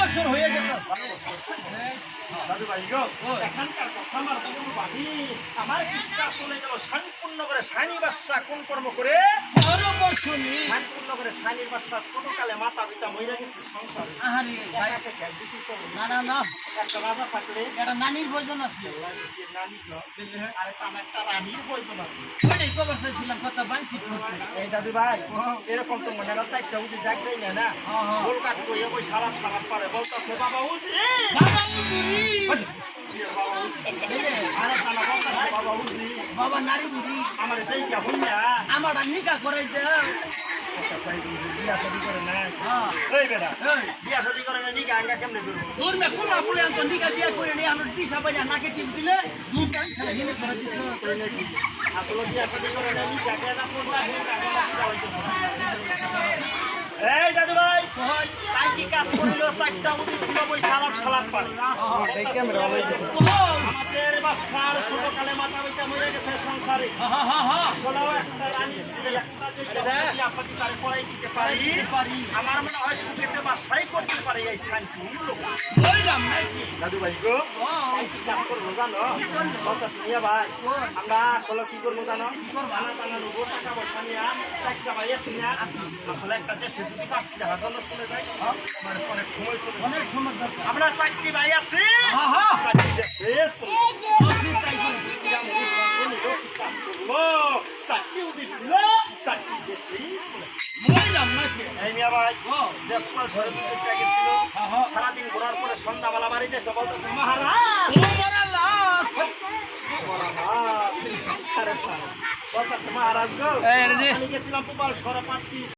বছর দাদু ভাই গো এখানকার কথা আমার চলে গেল শানপূর্ণ করে শানি বাদশা কোন কর্ম করে? শানপূর্ণ করে শানির বাদশার ছোটকালে মাতা পিতা মহিলা গেছে সংসারে। না। না না। একটা রাজা থাকলে এটা নানির প্রয়োজন আছে। নানি আরে একটা রানীর প্রয়োজন আছে। ওইটাই খবর চাইছিলাম কথা বাঞ্ছিত এই দাদু ভাই এরকম তো মনে হয় চারটা দেয় না না? সারা সারা পারে বাবা বাবা আরে বাবা বাবা নারী বুড়ি আমার দেখা হই না আমার নিকা করে দাও বিয়া শাদি করে না হ্যাঁ। এই বেটা এই। বিয়া শাদি করে না নিকা আঙ্গা কেমনে করব? তোর মে কোন আপুলে আন্ত নিকা বিয়া করে নিয়ে আমার দিশা বাইনা নাকে টিপ দিলে দুই টাইম খেলা হিনে করে দিছ আসলে বিয়া শাদি করে না নিকা কেনা করবা এই দাদু ভাই তাই কি কাজ করিল? চারটা ছিল ওই সালাপ সালাপ পারে। আমাদের বাসার ছোটকালে মাথা পিতা মরে গেছে সংসারে। হা হা হা আসলেও একটা রানী দিলে একটা যে বিয়া শাদি তারে করাই দিতে পারি পারি। আমার মনে হয় সুখেতে বাসাই করতে পারে এই শান্তি। লোক ওইরাম নাকি? দাদু ভাই গো ও তাই কি কাজ করব জানো? কথা শুনিয়া ভাই আমরা আসলে কি করব জানো? বানা টানা নেব টাকা পয়সা নিয়ে একটা ভাই আছি না আসলে একটা দেশে যদি পাখি দেখার জন্য চলে যাই অনেক সময় অনেক সময় আমরা চাকরি ভাই আছি। চাকরি দেশে চলে যায়। অসিস তাই করে এরা মনে করেন যে লোক কি কাজ করল চাকরি উদিত ছিল চাকরি দেশেই চলে যায়। ওইরাম নাকি এই মিয়া ভাই যে ঘরে দুধের প্যাকেট ছিল সারাদিন ঘোরার পরে সন্ধ্যাবেলা বাড়িতে এসে মহারাজ! মহারাজ। গেছিলাম তোমার সরপাতি